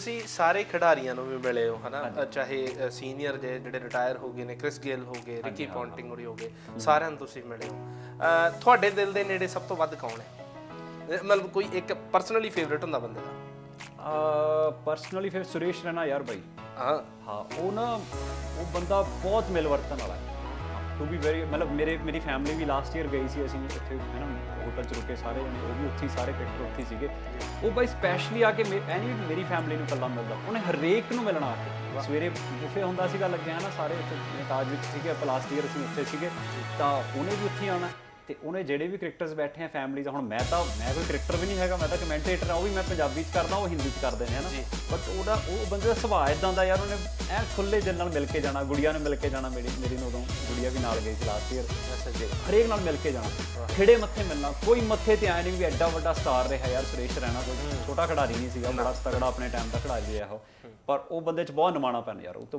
ਤੁਸੀਂ ਸਾਰੇ ਖਿਡਾਰੀਆਂ ਨੂੰ ਵੀ ਮਿਲੇ ਹੋ ਹਨਾ? ਚਾਹੇ ਸੀਨੀਅਰ ਜੇ ਜਿਹੜੇ ਰਿਟਾਇਰ ਹੋ ਗਏ ਨੇ ਕ੍ਰਿਸ ਗੇਲ ਹੋ ਗਏ ਰਿਕੀ ਪੌਂਟਿੰਗ ਹੋ ਗਏ ਸਾਰਿਆਂ ਨੂੰ ਤੁਸੀਂ ਮਿਲੇ ਹੋ। ਤੁਹਾਡੇ ਦਿਲ ਦੇ ਨੇੜੇ ਸਭ ਤੋਂ ਵੱਧ ਕੌਣ ਹੈ? ਮਤਲਬ ਕੋਈ ਇੱਕ ਪਰਸਨਲੀ ਫੇਵਰਿਟ ਹੁੰਦਾ ਬੰਦੇ ਦਾ? ਪਰਸਨਲੀ ਫਿਰ ਸੁਰੇਸ਼ ਰੈਨਾ ਯਾਰ ਬਾਈ। ਹਾਂ। ਹਾਂ ਉਹ ਨਾ ਉਹ ਬੰਦਾ ਬਹੁਤ ਮਿਲਵਰਤਨ ਵਾਲਾ ਹੈ। ਟੂ ਬੀ ਵੈਰੀ ਮਤਲਬ ਮੇਰੇ ਮੇਰੀ ਫੈਮਿਲੀ ਵੀ ਲਾਸਟ ਈਅਰ ਗਈ ਸੀ ਅਸੀਂ ਉੱਥੇ ਹੈ ਨਾ ਹੋਟਲ ਚ ਰੁਕੇ ਸਾਰੇ ਜਣੇ ਉਹ ਵੀ ਉੱਥੇ ਹੀ ਸਾਰੇ ਕ੍ਰਿਕਟਰ ਉੱਥੇ ਸੀਗੇ। ਉਹ ਬਾਈ ਸਪੈਸ਼ਲੀ ਆ ਕੇ ਮੇ- ਐ ਨਹੀਂ ਵੀ ਮੇਰੀ ਫੈਮਿਲੀ ਨੂੰ ਇਕੱਲਾ ਮਿਲਦਾ ਉਹਨੇ ਹਰੇਕ ਨੂੰ ਮਿਲਣਾ ਆ ਕੇ। ਸਵੇਰੇ ਬੁਫੇ ਹੁੰਦਾ ਸੀਗਾ ਲੱਗਿਆ ਨਾ ਸਾਰੇ ਉੱਥੇ ਤਾਜ ਵਿੱਚ ਸੀਗੇ ਲਾਸਟ ਈਅਰ ਅਸੀਂ ਉੱਥੇ ਸੀਗੇ ਤਾਂ ਉਹਨੇ ਵੀ ਉੱਥੇ ਆਉਣਾ। ਤੇ ਉਹਨੇ ਜਿਹੜੇ ਵੀ ਕ੍ਰਿਕਟਰਸ ਬੈਠੇ ਆ ਫੈਮਿਲੀ ਦਾ ਹੁਣ ਮੈਂ ਤਾਂ ਮੈਂ ਕੋਈ ਕ੍ਰਿਕਟਰ ਵੀ ਨਹੀਂ ਹੈਗਾ ਮੈਂ ਤਾਂ ਕਮੈਂਟੇਟਰ ਆ ਉਹ ਵੀ ਮੈਂ ਪੰਜਾਬੀ ਚ ਕਰਦਾ ਉਹ ਹਿੰਦੀ ਚ ਕਰਦੇ ਨੇ ਹਨਾ? ਬਟ ਉਹਦਾ ਉਹ ਬੰਦੇ ਦਾ ਸੁਭਾਅ ਇਦਾਂ ਦਾ ਯਾਰ ਉਹਨੇ ਐ ਖੁੱਲੇ ਦਿਲ ਨਾਲ ਮਿਲ ਕੇ ਜਾਣਾ ਗੁੜੀਆ ਨੂੰ ਮਿਲ ਕੇ ਜਾਣਾ ਮੇਰੀ ਮੇਰੀ ਨੂੰ ਉਦੋਂ ਗੁੜੀਆ ਵੀ ਨਾਲ ਗਈ ਸੀ ਲਾਸਟ ਈਅਰ ਹਰੇਕ ਨਾਲ ਮਿਲ ਕੇ ਜਾਣਾ ਖਿੜੇ ਮੱਥੇ ਮਿਲਣਾ ਕੋਈ ਮੱਥੇ ਤੇ ਆਇਆ ਨਹੀਂ ਵੀ ਐਡਾ ਵੱਡਾ ਸਟਾਰ ਰਿਹਾ ਯਾਰ ਸੁਰੇਸ਼ ਰੈਣਾ ਕੋਈ ਛੋਟਾ ਖਿਡਾਰੀ ਨਹੀਂ ਸੀਗਾ ਬੜਾ ਤਗੜਾ ਆਪਣੇ ਟਾਈਮ ਦਾ ਖਿਡਾਰੀ ਰਿਹਾ ਉਹ। ਪਰ ਉਹ ਬੰਦੇ ਚ ਬਹੁਤ ਨਿਮਾਣਾ ਪੈਣ ਯਾਰ ਉਹ ਤੋਂ